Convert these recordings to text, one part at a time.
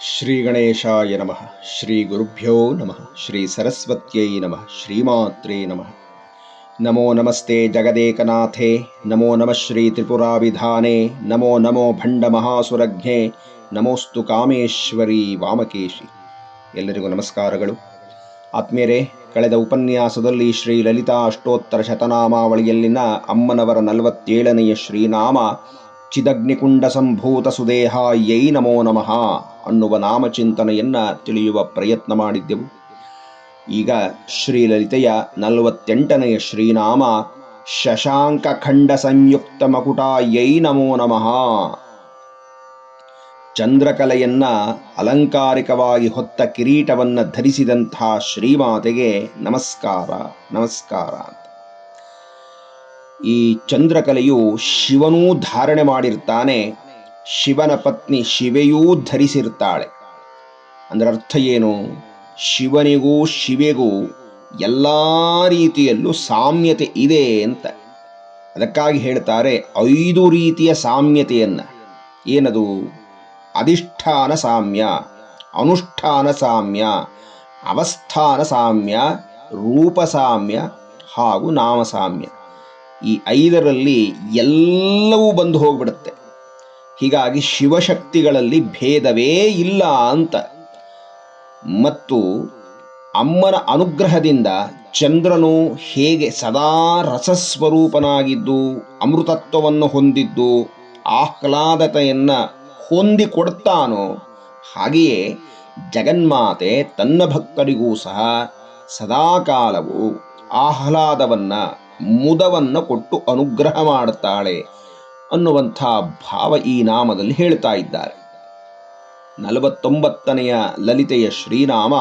ಶ್ರೀ ಗಣೇಶಾಯ ನಮಃ ಶ್ರೀ ಗುರುಭ್ಯೋ ನಮಃ ಶ್ರೀ ಸರಸ್ವತ್ಯೈ ನಮಃ ಶ್ರೀಮಾತ್ರೇ ನಮಃ ನಮೋ ನಮಸ್ತೆ ಜಗದೇಕನಾಥೇ ನಮೋ ನಮಃ ಶ್ರೀ ತ್ರಿಪುರಾವಿಧಾನೆ ನಮೋ ನಮೋ ಭಂಡ ಮಹಾಸುರಜ್ಞೆ ನಮೋಸ್ತು ಕಾಮೇಶ್ವರಿ ವಾಮಕೇಶಿ ಎಲ್ಲರಿಗೂ ನಮಸ್ಕಾರಗಳು. ಆತ್ಮೀಯರೇ, ಕಳೆದ ಉಪನ್ಯಾಸದಲ್ಲಿ ಶ್ರೀ ಲಲಿತಾ ಅಷ್ಟೋತ್ತರ ಶತನಾಮಾವಳಿಯಲ್ಲಿನ ಅಮ್ಮನವರ ನಲವತ್ತೇಳನೆಯ ಶ್ರೀನಾಮ ಚಿದಗ್ನಿಕುಂಡ ಸಂಭೂತ ಸುದೇಹ ಯೈ ನಮೋ ನಮಃ ಅನ್ನುವ ನಾಮಚಿಂತನೆಯನ್ನು ತಿಳಿಯುವ ಪ್ರಯತ್ನ ಮಾಡಿದ್ದೆವು. ಈಗ ಶ್ರೀಲಲಿತೆಯ ನಲವತ್ತೆಂಟನೆಯ ಶ್ರೀನಾಮ ಶಶಾಂಕ ಖಂಡ ಸಂಯುಕ್ತ ಮಕುಟ ಯೈ ನಮೋ ನಮಃ. ಚಂದ್ರಕಲೆಯನ್ನ ಅಲಂಕಾರಿಕವಾಗಿ ಹೊತ್ತ ಕಿರೀಟವನ್ನ ಧರಿಸಿದಂತಹ ಶ್ರೀಮಾತೆಗೆ ನಮಸ್ಕಾರ ನಮಸ್ಕಾರ ಈ ಚಂದ್ರಕಲೆಯು ಶಿವನೂ ಧಾರಣೆ ಮಾಡಿರ್ತಾನೆ, ಶಿವನ ಪತ್ನಿ ಶಿವೆಯೂ ಧರಿಸಿರ್ತಾಳೆ. ಅಂದ್ರೆ ಅರ್ಥ ಏನು? ಶಿವನಿಗೂ ಶಿವೆಗೂ ಎಲ್ಲ ರೀತಿಯಲ್ಲೂ ಸಾಮ್ಯತೆ ಇದೆ ಅಂತ. ಅದಕ್ಕಾಗಿ ಹೇಳ್ತಾರೆ ಐದು ರೀತಿಯ ಸಾಮ್ಯತೆಯನ್ನು. ಏನದು? ಅಧಿಷ್ಠಾನ ಸಾಮ್ಯ, ಅನುಷ್ಠಾನ ಸಾಮ್ಯ, ಅವಸ್ಥಾನ ಸಾಮ್ಯ, ರೂಪ ಸಾಮ್ಯ ಹಾಗೂ ನಾಮಸಾಮ್ಯ ಈ ಐದರಲ್ಲಿ ಎಲ್ಲವೂ ಬಂದು ಹೋಗ್ಬಿಡುತ್ತೆ. ಹೀಗಾಗಿ ಶಿವಶಕ್ತಿಗಳಲ್ಲಿ ಭೇದವೇ ಇಲ್ಲ ಅಂತ. ಮತ್ತು ಅಮ್ಮನ ಅನುಗ್ರಹದಿಂದ ಚಂದ್ರನು ಹೇಗೆ ಸದಾ ರಸಸ್ವರೂಪನಾಗಿದ್ದು, ಅಮೃತತ್ವವನ್ನು ಹೊಂದಿದ್ದು, ಆಹ್ಲಾದತೆಯನ್ನು ಹೊಂದಿಕೊಡ್ತಾನೋ, ಹಾಗೆಯೇ ಜಗನ್ಮಾತೆ ತನ್ನ ಭಕ್ತರಿಗೂ ಸಹ ಸದಾಕಾಲವು ಆಹ್ಲಾದವನ್ನ ಮುದವನ್ನು ಕೊಟ್ಟು ಅನುಗ್ರಹ ಮಾಡುತ್ತಾಳೆ ಅನ್ನುವಂಥ ಭಾವ ಈ ನಾಮದಲ್ಲಿ ಹೇಳ್ತಾ ಇದ್ದಾರೆ. ನಲವತ್ತೊಂಬತ್ತನೆಯ ಲಲಿತೆಯ ಶ್ರೀನಾಮ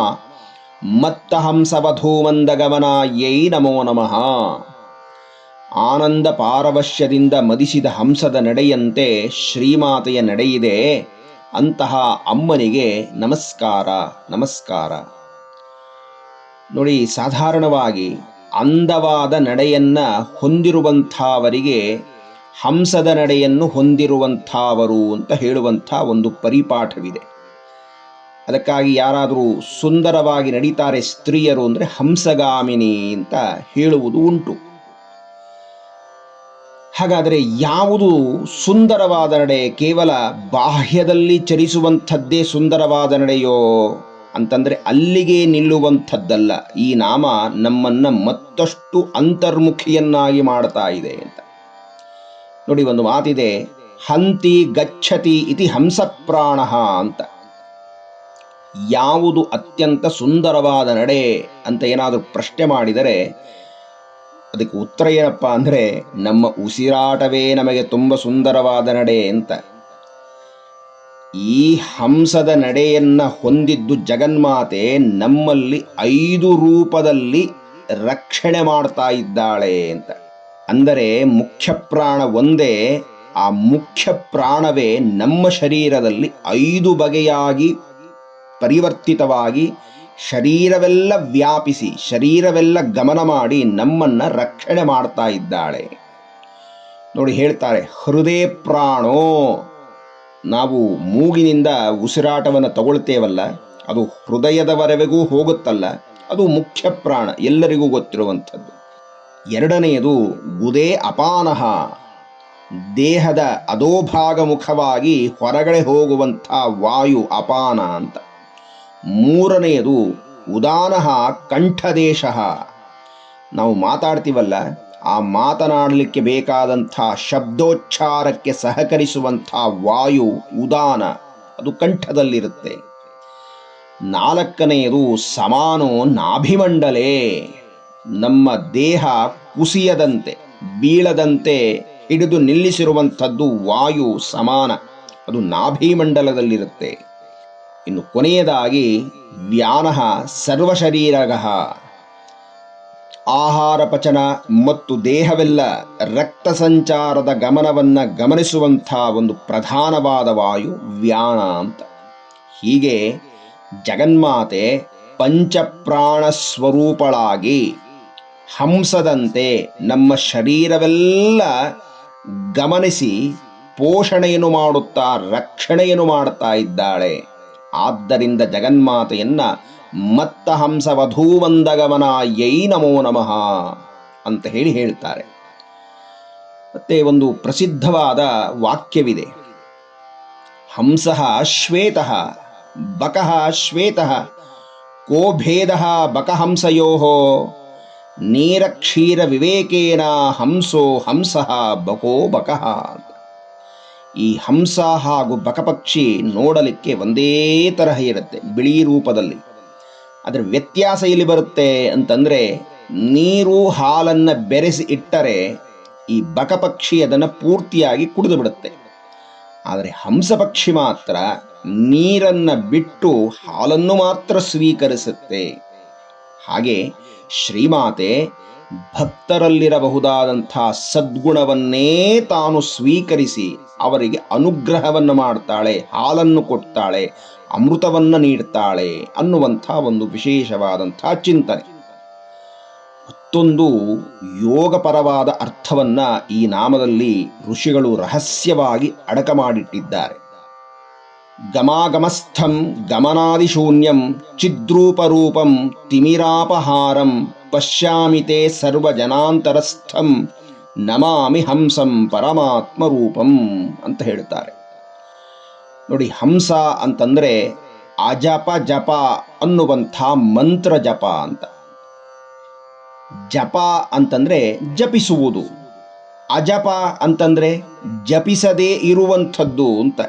ಮತ್ತ ಹಂಸವಧೂಮಂದಗಮನ ಯೈ ನಮೋ ನಮಃ. ಆನಂದ ಪಾರವಶ್ಯದಿಂದ ಮದಿಸಿದ ಹಂಸದ ನಡೆಯಂತೆ ಶ್ರೀಮಾತೆಯ ನಡೆಯಿದೆ ಅಂತಹ ಅಮ್ಮನಿಗೆ ನಮಸ್ಕಾರ ನಮಸ್ಕಾರ. ನೋಡಿ, ಸಾಧಾರಣವಾಗಿ ಅಂದವಾದ ನಡೆಯನ್ನು ಹೊಂದಿರುವಂಥವರಿಗೆ ಹಂಸದ ನಡೆಯನ್ನು ಹೊಂದಿರುವಂಥವರು ಅಂತ ಹೇಳುವಂಥ ಒಂದು ಪರಿಪಾಠವಿದೆ. ಅದಕ್ಕಾಗಿ ಯಾರಾದರೂ ಸುಂದರವಾಗಿ ನಡೀತಾರೆ ಸ್ತ್ರೀಯರು ಅಂದರೆ ಹಂಸಗಾಮಿನಿ ಅಂತ ಹೇಳುವುದು ಉಂಟು. ಹಾಗಾದರೆ ಯಾವುದು ಸುಂದರವಾದ ನಡೆ? ಕೇವಲ ಬಾಹ್ಯದಲ್ಲಿ ಚಲಿಸುವಂಥದ್ದೇ ಸುಂದರವಾದ ನಡೆಯೋ ಅಂತಂದರೆ ಅಲ್ಲಿಗೆ ನಿಲ್ಲುವಂಥದ್ದಲ್ಲ. ಈ ನಾಮ ನಮ್ಮನ್ನು ಮತ್ತಷ್ಟು ಅಂತರ್ಮುಖಿಯನ್ನಾಗಿ ಮಾಡ್ತಾ ಇದೆ ಅಂತ. ನೋಡಿ, ಒಂದು ಮಾತಿದೆ, ಹಂತಿ ಗಚ್ಚತಿ ಇತಿ ಹಂಸಪ್ರಾಣ ಅಂತ. ಯಾವುದು ಅತ್ಯಂತ ಸುಂದರವಾದ ನಡೆ ಅಂತ ಏನಾದರೂ ಪ್ರಶ್ನೆ ಮಾಡಿದರೆ, ಅದಕ್ಕೆ ಉತ್ತರ ಏನಪ್ಪ ಅಂದರೆ, ನಮ್ಮ ಉಸಿರಾಟವೇ ನಮಗೆ ತುಂಬ ಸುಂದರವಾದ ನಡೆ ಅಂತ. ಈ ಹಂಸದ ನಡೆಯನ್ನ ಹೊಂದಿದ್ದು ಜಗನ್ಮಾತೆ ನಮ್ಮಲ್ಲಿ ಐದು ರೂಪದಲ್ಲಿ ರಕ್ಷಣೆ ಮಾಡ್ತಾ ಇದ್ದಾಳೆ ಅಂತ. ಅಂದರೆ ಮುಖ್ಯ ಪ್ರಾಣ ಒಂದೇ, ಆ ಮುಖ್ಯ ಪ್ರಾಣವೇ ನಮ್ಮ ಶರೀರದಲ್ಲಿ ಐದು ಬಗೆಯಾಗಿ ಪರಿವರ್ತಿತವಾಗಿ ಶರೀರವೆಲ್ಲ ವ್ಯಾಪಿಸಿ, ಶರೀರವೆಲ್ಲ ಗಮನ ಮಾಡಿ ನಮ್ಮನ್ನ ರಕ್ಷಣೆ ಮಾಡ್ತಾ ಇದ್ದಾಳೆ. ನೋಡಿ ಹೇಳ್ತಾರೆ, ಹೃದಯ ಪ್ರಾಣೋ ನಾವು ಮೂಗಿನಿಂದ ಉಸಿರಾಟವನ್ನು ತಗೊಳ್ತೇವಲ್ಲ, ಅದು ಹೃದಯದವರೆಗೂ ಹೋಗುತ್ತಲ್ಲ, ಅದು ಮುಖ್ಯ ಪ್ರಾಣ, ಎಲ್ಲರಿಗೂ ಗೊತ್ತಿರುವಂಥದ್ದು. ಎರಡನೆಯದು ಗುದೇ ಅಪಾನಹ ದೇಹದ ಅಧೋಭಾಗ ಮುಖವಾಗಿ ಹೊರಗಡೆ ಹೋಗುವಂಥ ವಾಯು ಅಪಾನ ಅಂತ. ಮೂರನೆಯದು ಉದಾನಹ ಕಂಠದೇಶ. ನಾವು ಮಾತಾಡ್ತೀವಲ್ಲ ಆ ಮಾತನಾಡಲಿಕ್ಕೆ ಬೇಕಾದಂಥ ಶಬ್ದೋಚ್ಚಾರಕ್ಕೆ ಸಹಕರಿಸುವಂಥ ವಾಯು ಉದಾನ ಅದು ಕಂಠದಲ್ಲಿರುತ್ತೆ. ನಾಲ್ಕನೆಯದು ಸಮಾನೋ ನಾಭಿಮಂಡಲೇ. ನಮ್ಮ ದೇಹ ಕುಸಿಯದಂತೆ, ಬೀಳದಂತೆ ಹಿಡಿದು ನಿಲ್ಲಿಸಿರುವಂಥದ್ದು ವಾಯು ಸಮಾನ, ಅದು ನಾಭಿಮಂಡಲದಲ್ಲಿರುತ್ತೆ. ಇನ್ನು ಕೊನೆಯದಾಗಿ ವ್ಯಾನಃ ಸರ್ವಶರೀರಗಃ. ಆಹಾರ ಪಚನ ಮತ್ತು ದೇಹವೆಲ್ಲ ರಕ್ತ ಸಂಚಾರದ ಗಮನವನ್ನು ಗಮನಿಸುವಂಥ ಒಂದು ಪ್ರಧಾನವಾದ ವಾಯು ವ್ಯಾಣ ಅಂತ. ಹೀಗೆ ಜಗನ್ಮಾತೆ ಪಂಚಪ್ರಾಣ ಸ್ವರೂಪಳಾಗಿ ಹಂಸದಂತೆ ನಮ್ಮ ಶರೀರವೆಲ್ಲ ಗಮನಿಸಿ ಪೋಷಣೆಯನ್ನು ಮಾಡುತ್ತಾ ರಕ್ಷಣೆಯನ್ನು ಮಾಡುತ್ತಾ ಇದ್ದಾಳೆ. ಆದ್ದರಿಂದ ಜಗನ್ಮಾತೆಯನ್ನ ಮತ್ತ ಹಂಸ ವಧೂವಂದಗಮನ ಯೈ ನಮೋ ನಮಃ ಅಂತ ಹೇಳಿ ಹೇಳ್ತಾರೆ. ಮತ್ತೆ ಒಂದು ಪ್ರಸಿದ್ಧವಾದ ವಾಕ್ಯವಿದೆ. ಹಂಸ ಶ್ವೇತ, ಬಕ ಶ್ವೇತ, ಕೋ ಭೇದ ಬಕಹಂಸಯೋ ನೀರಕ್ಷೀರ ವಿವೇಕೇನ ಹಂಸೋ ಹಂಸ ಬಕೋ ಬಕಃ ಈ ಹಂಸ ಹಾಗೂ ಬಕಪಕ್ಷಿ ನೋಡಲಿಕ್ಕೆ ಒಂದೇ ತರಹ ಇರುತ್ತೆ, ಬಿಳಿ ರೂಪದಲ್ಲಿ. ಅದರ ವ್ಯತ್ಯಾಸ ಇಲ್ಲಿ ಬರುತ್ತೆ ಅಂತಂದರೆ ನೀರು ಹಾಲನ್ನು ಬೆರೆಸಿ ಇಟ್ಟರೆ ಈ ಬಕಪಕ್ಷಿ ಅದನ್ನು ಪೂರ್ತಿಯಾಗಿ ಕುಡಿದು ಬಿಡುತ್ತೆ. ಆದರೆ ಹಂಸಪಕ್ಷಿ ಮಾತ್ರ ನೀರನ್ನು ಬಿಟ್ಟು ಹಾಲನ್ನು ಮಾತ್ರ ಸ್ವೀಕರಿಸುತ್ತೆ. ಹಾಗೆ ಶ್ರೀಮಾತೆ ಭಕ್ತರಲ್ಲಿರಬಹುದಾದಂಥ ಸದ್ಗುಣವನ್ನೇ ತಾನು ಸ್ವೀಕರಿಸಿ ಅವರಿಗೆ ಅನುಗ್ರಹವನ್ನು ಮಾಡ್ತಾಳೆ, ಹಾಲನ್ನು ಕೊಡ್ತಾಳೆ ಅಮೃತವನ್ನು ನೀಡ್ತಾಳೆ ಅನ್ನುವಂಥ ಒಂದು ವಿಶೇಷವಾದಂಥ ಚಿಂತನೆ. ಮತ್ತೊಂದು ಯೋಗಪರವಾದ ಅರ್ಥವನ್ನ ಈ ನಾಮದಲ್ಲಿ ಋಷಿಗಳು ರಹಸ್ಯವಾಗಿ ಅಡಕ ಮಾಡಿಟ್ಟಿದ್ದಾರೆ. ಗಮಾಗಮಸ್ಥಂ ಗಮನಾದಿಶೂನ್ಯಂ ಚಿದ್ರೂಪರೂಪಂ ತಿಮಿರಾಪಹಾರಂ ಪಶ್ಯಾಮಿತೆ ಸರ್ವಜನಾಂತರಸ್ಥಂ ನಮಾಮಿ ಹಂಸಂ ಪರಮಾತ್ಮ ರೂಪಂ ಅಂತ ಹೇಳ್ತಾರೆ. ನೋಡಿ, ಹಂಸ ಅಂತಂದ್ರೆ ಅಜಪ ಜಪ ಅನ್ನುವಂಥ ಮಂತ್ರ ಜಪ ಅಂತ. ಜಪ ಅಂತಂದ್ರೆ ಜಪಿಸುವುದು. ಅಜಪ ಅಂತಂದ್ರೆ ಜಪಿಸದೇ ಇರುವಂಥದ್ದು ಅಂತ.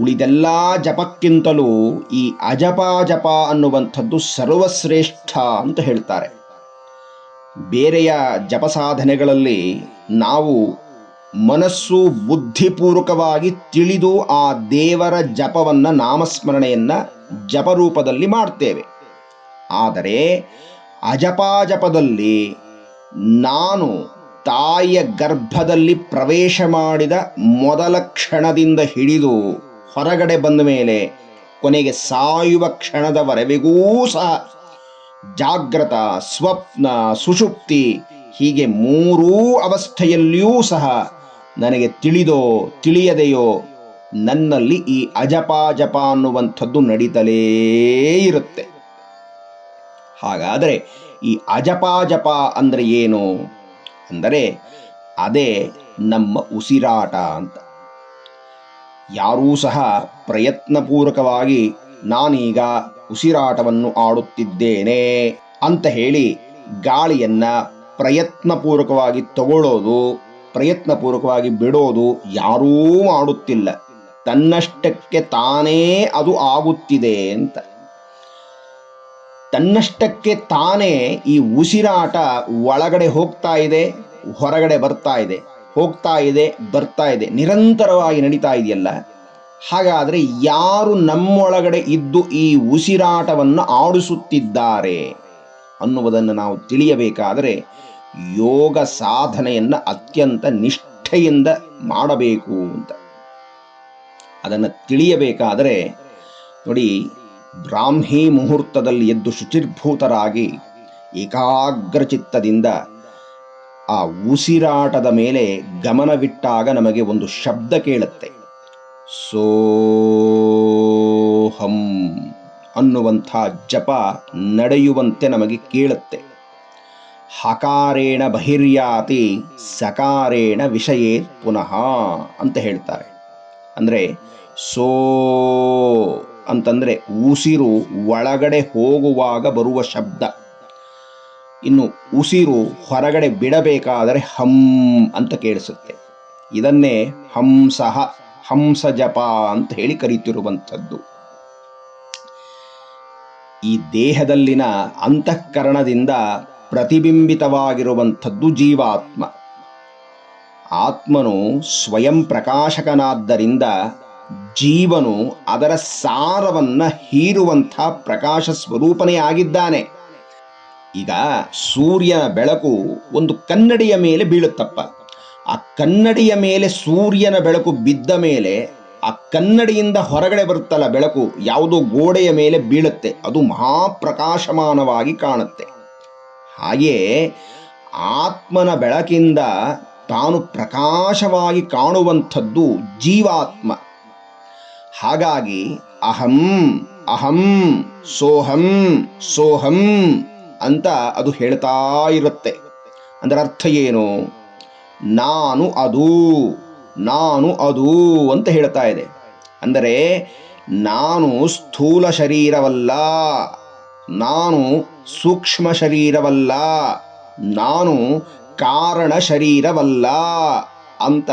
ಉಳಿದೆಲ್ಲ ಜಪಕ್ಕಿಂತಲೂ ಈ ಅಜಪ, ಜಪ ಅನ್ನುವಂಥದ್ದು ಸರ್ವಶ್ರೇಷ್ಠ ಅಂತ ಹೇಳ್ತಾರೆ. ಬೇರೆಯ ಜಪ ಸಾಧನೆಗಳಲ್ಲಿ ನಾವು ಮನಸ್ಸು ಬುದ್ಧಿಪೂರ್ವಕವಾಗಿ ತಿಳಿದು ಆ ದೇವರ ಜಪವನ್ನ ನಾಮಸ್ಮರಣೆಯನ್ನು ಜಪರೂಪದಲ್ಲಿ ಮಾಡ್ತೇವೆ. ಆದರೆ ಅಜಪಾಜಪದಲ್ಲಿ ನಾನು ತಾಯಿಯ ಗರ್ಭದಲ್ಲಿ ಪ್ರವೇಶ ಮಾಡಿದ ಮೊದಲ ಕ್ಷಣದಿಂದ ಹಿಡಿದು ಹೊರಗಡೆ ಬಂದ ಮೇಲೆ ಕೊನೆಗೆ ಸಾಯುವ ಕ್ಷಣದವರೆಗೂ ಸಹ ಜಾಗ್ರತ, ಸ್ವಪ್ನ, ಸುಷುಪ್ತಿ ಹೀಗೆ ಮೂರೂ ಅವಸ್ಥೆಯಲ್ಲಿಯೂ ಸಹ ನನಗೆ ತಿಳಿದೋ, ತಿಳಿಯದೆಯೋ ನನ್ನಲ್ಲಿ ಈ ಅಜಪಾಜಪ ಅನ್ನುವಂಥದ್ದು ನಡೀತಲೇ ಇರುತ್ತೆ. ಹಾಗಾದರೆ ಈ ಅಜಪಾಜಪ ಅಂದರೆ ಏನು? ಅಂದರೆ ಅದೇ ನಮ್ಮ ಉಸಿರಾಟ ಅಂತ. ಯಾರೂ ಸಹ ಪ್ರಯತ್ನಪೂರ್ವಕವಾಗಿ ನಾನೀಗ ಉಸಿರಾಟವನ್ನು ಆಡುತ್ತಿದ್ದೇನೆ ಅಂತ ಹೇಳಿ ಗಾಳಿಯನ್ನು ಪ್ರಯತ್ನಪೂರ್ವಕವಾಗಿ ತಗೊಳ್ಳೋದು ಪ್ರಯತ್ನಪೂರ್ವಕವಾಗಿ ಬಿಡೋದು ಯಾರೂ ಮಾಡುತ್ತಿಲ್ಲ. ತನ್ನಷ್ಟಕ್ಕೆ ತಾನೇ ಅದು ಆಗುತ್ತಿದೆ ಅಂತ. ತನ್ನಷ್ಟಕ್ಕೆ ತಾನೇ ಈ ಉಸಿರಾಟ ಒಳಗಡೆ ಹೋಗ್ತಾ ಇದೆ, ಹೊರಗಡೆ ಬರ್ತಾ ಇದೆ, ಹೋಗ್ತಾ ಇದೆ, ಬರ್ತಾ ಇದೆ, ನಿರಂತರವಾಗಿ ನಡೀತಾ ಇದೆಯಲ್ಲ? ಹಾಗಾದರೆ ಯಾರು ನಮ್ಮೊಳಗಡೆ ಇದ್ದು ಈ ಉಸಿರಾಟವನ್ನು ಆಡಿಸುತ್ತಿದ್ದಾರೆ ಅನ್ನುವುದನ್ನು ನಾವು ತಿಳಿಯಬೇಕಾದರೆ ಯೋಗ ಸಾಧನೆಯನ್ನು ಅತ್ಯಂತ ನಿಷ್ಠೆಯಿಂದ ಮಾಡಬೇಕು ಅಂತ. ಅದನ್ನು ತಿಳಿಯಬೇಕಾದರೆ ನೋಡಿ, ಬ್ರಾಹ್ಮಿ ಮುಹೂರ್ತದಲ್ಲಿ ಎದ್ದು ಶುಚಿರ್ಭೂತರಾಗಿ ಏಕಾಗ್ರಚಿತ್ತದಿಂದ ಆ ಉಸಿರಾಟದ ಮೇಲೆ ಗಮನವಿಟ್ಟಾಗ ನಮಗೆ ಒಂದು ಶಬ್ದ ಕೇಳುತ್ತೆ. ಸೋಹಂ ಅನ್ನುವಂಥ ಜಪ ನಡೆಯುವಂತೆ ನಮಗೆ ಕೇಳುತ್ತೆ. ಹಕಾರೇಣ ಬಹಿರ್ಯಾತಿ ಸಕಾರೇಣ ವಿಷಯೇ ಪುನಃ ಅಂತ ಹೇಳ್ತಾರೆ. ಅಂದರೆ ಸೋ ಅಂತಂದರೆ ಉಸಿರು ಒಳಗಡೆ ಹೋಗುವಾಗ ಬರುವ ಶಬ್ದ. ಇನ್ನು ಉಸಿರು ಹೊರಗಡೆ ಬಿಡಬೇಕಾದರೆ ಹಂ ಅಂತ ಕೇಳಿಸುತ್ತೆ. ಇದನ್ನೇ ಹಂಸಹ ಹಂಸ ಜಪ ಅಂತ ಹೇಳಿ ಕರೀತಿರುವಂಥದ್ದು. ಈ ದೇಹದಲ್ಲಿನ ಅಂತಃಕರಣದಿಂದ ಪ್ರತಿಬಿಂಬಿತವಾಗಿರುವಂಥದ್ದು ಜೀವಾತ್ಮ. ಆತ್ಮನು ಸ್ವಯಂ ಪ್ರಕಾಶಕನಾದ್ದರಿಂದ ಜೀವನು ಅದರ ಸಾರವನ್ನು ಹೀರುವಂಥ ಪ್ರಕಾಶ ಸ್ವರೂಪನೇ ಆಗಿದ್ದಾನೆ. ಈಗ ಸೂರ್ಯನ ಬೆಳಕು ಒಂದು ಕನ್ನಡಿಯ ಮೇಲೆ ಬೀಳುತ್ತಪ್ಪ. ಆ ಕನ್ನಡಿಯ ಮೇಲೆ ಸೂರ್ಯನ ಬೆಳಕು ಬಿದ್ದ ಮೇಲೆ ಆ ಕನ್ನಡಿಯಿಂದ ಹೊರಗಡೆ ಬರುತ್ತಲ್ಲ ಬೆಳಕು ಯಾವುದೋ ಗೋಡೆಯ ಮೇಲೆ ಬೀಳುತ್ತೆ. ಅದು ಮಹಾಪ್ರಕಾಶಮಾನವಾಗಿ ಕಾಣುತ್ತೆ. ಹಾಗೆಯೇ ಆತ್ಮನ ಬೆಳಕಿಂದ ತಾನು ಪ್ರಕಾಶವಾಗಿ ಕಾಣುವಂಥದ್ದು ಜೀವಾತ್ಮ. ಹಾಗಾಗಿ ಅಹಂ ಅಹಂ, ಸೋಹಂ ಸೋಹಂ ಅಂತ ಅದು ಹೇಳ್ತಾ ಇರುತ್ತೆ. ಅದರ ಅರ್ಥ ಏನು? ನಾನು ಅದು ನಾನು ಅದು ಅಂತ ಹೇಳ್ತಾ ಇದೆ. ಅಂದರೆ ನಾನು ಸ್ಥೂಲ ಶರೀರವಲ್ಲ. ನಾನು ಸೂಕ್ಷ್ಮ ಶರೀರವಲ್ಲ, ನಾನು ಕಾರಣ ಶರೀರವಲ್ಲ ಅಂತ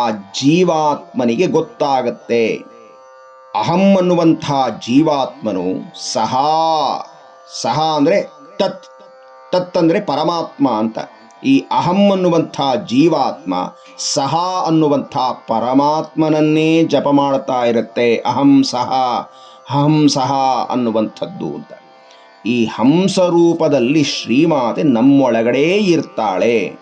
ಆ ಜೀವಾತ್ಮನಿಗೆ ಗೊತ್ತಾಗತ್ತೆ. ಅಹಂ ಅನ್ನುವಂಥ ಜೀವಾತ್ಮನು ಸಹ ಸಹ ಅಂದರೆ ತತ್ ತತ್ ಅಂದರೆ ಪರಮಾತ್ಮ ಅಂತ. ಈ ಅಹಂ ಅನ್ನುವಂಥ ಜೀವಾತ್ಮ ಸಹ ಅನ್ನುವಂಥ ಪರಮಾತ್ಮನನ್ನೇ ಜಪ ಮಾಡ್ತಾ ಇರುತ್ತೆ, ಅಹಂ ಸಹ ಅಹಂ ಸಹ ಅನ್ನುವಂಥದ್ದು ಅಂತ. ಈ ಹಂಸರೂಪದಲ್ಲಿ ಶ್ರೀಮಾತೆ ನಮ್ಮೊಳಗಡೆ ಇರ್ತಾಳೆ.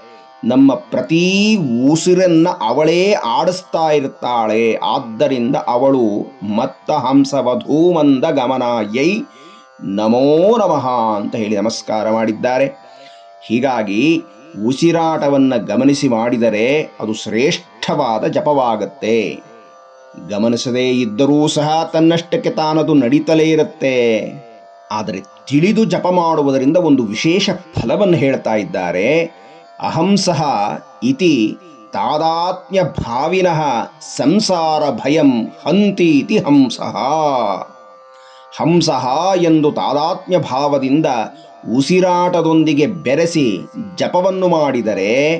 ನಮ್ಮ ಪ್ರತಿ ಉಸಿರನ್ನ ಅವಳೇ ಆಡಿಸ್ತಾ ಇರ್ತಾಳೆ. ಆದ್ದರಿಂದ ಅವಳು ಮತ್ತ ಹಂಸವಧೂಮಂದ ಗಮನಾಯೈ ನಮೋ ನಮಃ ಅಂತ ಹೇಳಿ ನಮಸ್ಕಾರ ಮಾಡಿದ್ದಾರೆ. ಹೀಗಾಗಿ ಉಸಿರಾಟವನ್ನು ಗಮನಿಸಿ ಮಾಡಿದರೆ ಅದು ಶ್ರೇಷ್ಠವಾದ ಜಪವಾಗತ್ತೆ. ಗಮನಿಸದೇ ಇದ್ದರೂ ಸಹ ತನ್ನಷ್ಟಕ್ಕೆ ತಾನದು ನಡೀತಲೇ ಇರುತ್ತೆ. ಆದರೆ ತಿಳಿದು ಜಪ ಮಾಡುವುದರಿಂದ ಒಂದು ವಿಶೇಷ ಫಲವನ್ನು ಹೇಳ್ತಾ ಇದ್ದಾರೆ. ಅಹಂಸಃ ಇತಿ ತಾದಾತ್ಮ್ಯ ಭಾವಿನಃ ಸಂಸಾರ ಭಯಂ ಹಂತೀತಿ ಹಂಸಃ. ಹಂಸಃ ಎಂದು ತಾದಾತ್ಮ್ಯ ಭಾವದಿಂದ ಉಸಿರಾಟದೊಂದಿಗೆ ಬೆರೆಸಿ ಜಪವನ್ನು ಮಾಡಿದರೆ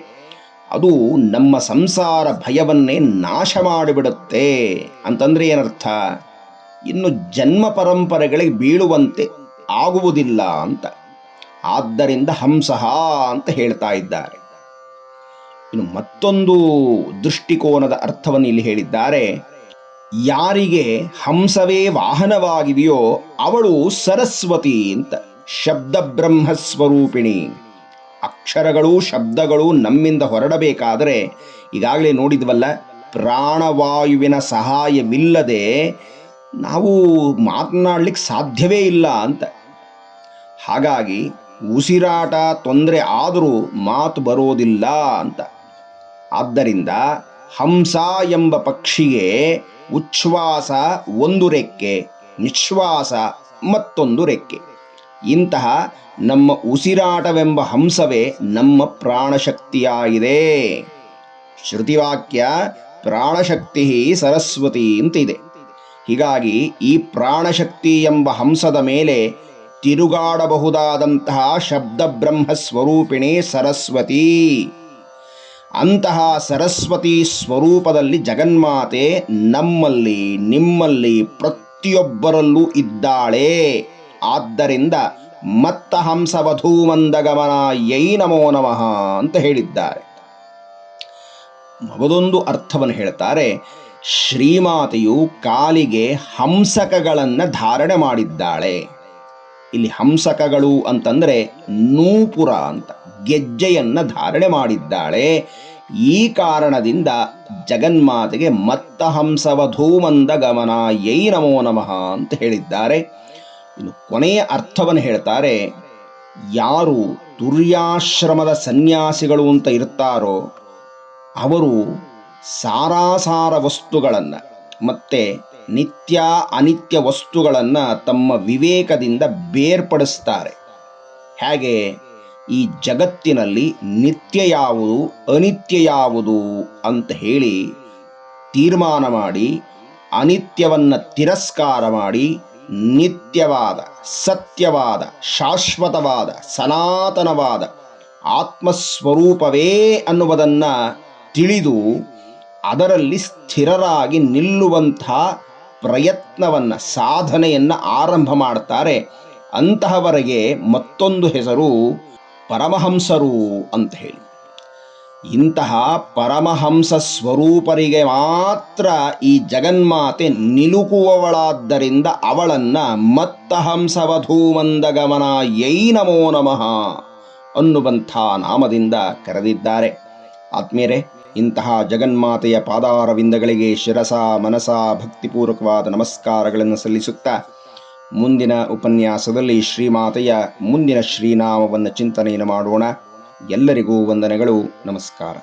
ಅದು ನಮ್ಮ ಸಂಸಾರ ಭಯವನ್ನೇ ನಾಶ ಮಾಡಿಬಿಡುತ್ತೆ. ಅಂತಂದ್ರೆ ಏನರ್ಥ? ಇನ್ನು ಜನ್ಮ ಪರಂಪರೆಗಳಿಗೆ ಬೀಳುವಂತೆ ಆಗುವುದಿಲ್ಲ ಅಂತ. ಆದ್ದರಿಂದ ಹಂಸಃ ಅಂತ ಹೇಳ್ತಾ ಇದ್ದಾರೆ. ಇನ್ನು ಮತ್ತೊಂದು ದೃಷ್ಟಿಕೋನದ ಅರ್ಥವನ್ನು ಇಲ್ಲಿ ಹೇಳಿದ್ದಾರೆ. ಯಾರಿಗೆ ಹಂಸವೇ ವಾಹನವಾಗಿದೆಯೋ ಅವಳು ಸರಸ್ವತಿ ಅಂತ. ಶಬ್ದ ಬ್ರಹ್ಮ ಸ್ವರೂಪಿಣಿ. ಅಕ್ಷರಗಳು ಶಬ್ದಗಳು ನಮ್ಮಿಂದ ಹೊರಡಬೇಕಾದರೆ ಈಗಾಗಲೇ ನೋಡಿದ್ವಲ್ಲ, ಪ್ರಾಣವಾಯುವಿನ ಸಹಾಯವಿಲ್ಲದೆ ನಾವು ಮಾತನಾಡ್ಲಿಕ್ಕೆ ಸಾಧ್ಯವೇ ಇಲ್ಲ ಅಂತ. ಹಾಗಾಗಿ ಉಸಿರಾಟ ತೊಂದರೆ ಆದರೂ ಮಾತು ಬರೋದಿಲ್ಲ ಅಂತ. ಆದ್ದರಿಂದ ಹಂಸ ಎಂಬ ಪಕ್ಷಿಗೆ ಉಚ್ಛ್ವಾಸ ಒಂದು ರೆಕ್ಕೆ, ನಿಶ್ವಾಸ ಮತ್ತೊಂದು ರೆಕ್ಕೆ. ಇಂತಹ ನಮ್ಮ ಉಸಿರಾಟವೆಂಬ ಹಂಸವೇ ನಮ್ಮ ಪ್ರಾಣಶಕ್ತಿಯಾಗಿದೆ. ಶ್ರುತಿವಾಕ್ಯ, ಪ್ರಾಣಶಕ್ತಿ ಸರಸ್ವತಿ ಅಂತಿದೆ. ಹೀಗಾಗಿ ಈ ಪ್ರಾಣಶಕ್ತಿ ಎಂಬ ಹಂಸದ ಮೇಲೆ ತಿರುಗಾಡಬಹುದಾದಂತಹ ಶಬ್ದ ಬ್ರಹ್ಮ ಸ್ವರೂಪಿಣಿ ಸರಸ್ವತಿ. ಅಂತಹ ಸರಸ್ವತಿ ಸ್ವರೂಪದಲ್ಲಿ ಜಗನ್ಮಾತೆ ನಮ್ಮಲ್ಲಿ, ನಿಮ್ಮಲ್ಲಿ ಪ್ರತಿಯೊಬ್ಬರಲ್ಲೂ ಇದ್ದಾಳೆ. ಆದ್ದರಿಂದ ಮತ್ತ ಹಂಸವಧೂ ಮಂದಗಮನ ಯೈ ನಮೋ ನಮಃ ಅಂತ ಹೇಳಿದ್ದಾರೆ. ಮಗದೊಂದು ಅರ್ಥವನ್ನು ಹೇಳ್ತಾರೆ ಶ್ರೀಮಾತೆಯು ಕಾಲಿಗೆ ಹಂಸಕಗಳನ್ನು ಧಾರಣೆ ಮಾಡಿದ್ದಾಳೆ. ಇಲ್ಲಿ ಹಂಸಕಗಳು ಅಂತಂದರೆ ನೂಪುರ ಅಂತ, ಗೆಜ್ಜೆಯನ್ನು ಧಾರಣೆ ಮಾಡಿದ್ದಾಳೆ. ಈ ಕಾರಣದಿಂದ ಜಗನ್ಮಾತೆಗೆ ಮತ್ತ ಹಂಸವಧೂಮಂದ ಗಮನ, ಯೈ ನಮೋ ನಮಃ ಅಂತ ಹೇಳಿದ್ದಾರೆ. ಇನ್ನು ಕೊನೆಯ ಅರ್ಥವನ್ನು ಹೇಳ್ತಾರೆ, ಯಾರು ದುರ್ಯಾಶ್ರಮದ ಸನ್ಯಾಸಿಗಳು ಅಂತ ಇರ್ತಾರೋ ಅವರು ಸಾರಾಸಾರ ವಸ್ತುಗಳನ್ನು ಮತ್ತೆ ನಿತ್ಯ ಅನಿತ್ಯ ವಸ್ತುಗಳನ್ನು ತಮ್ಮ ವಿವೇಕದಿಂದ ಬೇರ್ಪಡಿಸ್ತಾರೆ. ಹೇಗೆ? ಈ ಜಗತ್ತಿನಲ್ಲಿ ನಿತ್ಯ ಯಾವುದು, ಅನಿತ್ಯ ಯಾವುದು ಅಂತ ಹೇಳಿ ತೀರ್ಮಾನ ಮಾಡಿ, ಅನಿತ್ಯವನ್ನು ತಿರಸ್ಕಾರ ಮಾಡಿ, ನಿತ್ಯವಾದ, ಸತ್ಯವಾದ, ಶಾಶ್ವತವಾದ, ಸನಾತನವಾದ ಆತ್ಮಸ್ವರೂಪವೇ ಅನ್ನುವುದನ್ನು ತಿಳಿದು ಅದರಲ್ಲಿ ಸ್ಥಿರರಾಗಿ ನಿಲ್ಲುವಂಥ ಪ್ರಯತ್ನವನ್ನು, ಸಾಧನೆಯನ್ನು ಆರಂಭ ಮಾಡ್ತಾರೆ. ಅಂತಹವರೆಗೆ ಮತ್ತೊಂದು ಹೆಸರು ಪರಮಹಂಸರು ಅಂತ ಹೇಳಿ. ಇಂತಹ ಪರಮಹಂಸ ಸ್ವರೂಪರಿಗೆ ಮಾತ್ರ ಈ ಜಗನ್ಮಾತೆ ನಿಲುಕುವವಳಾದ್ದರಿಂದ ಅವಳನ್ನ ಮತ್ತ ಗಮನ ಯೈ ನಮೋ ನಮಃ ಅನ್ನುವಂಥ ನಾಮದಿಂದ ಕರೆದಿದ್ದಾರೆ. ಆತ್ಮೀಯರೇ ಇಂತಹ ಜಗನ್ಮಾತೆಯ ಪಾದಾರವಿಂದಗಳಿಗೆ ಶಿರಸ, ಮನಸ ಭಕ್ತಿಪೂರ್ವಕವಾದ ನಮಸ್ಕಾರಗಳನ್ನು ಸಲ್ಲಿಸುತ್ತಾ ಮುಂದಿನ ಉಪನ್ಯಾಸದಲ್ಲಿ ಶ್ರೀಮಾತೆಯ ಮುಂದಿನ ಶ್ರೀನಾಮವನ್ನು ಚಿಂತನೆಯನ್ನು ಮಾಡೋಣ. ಎಲ್ಲರಿಗೂ ವಂದನೆಗಳು. ನಮಸ್ಕಾರ.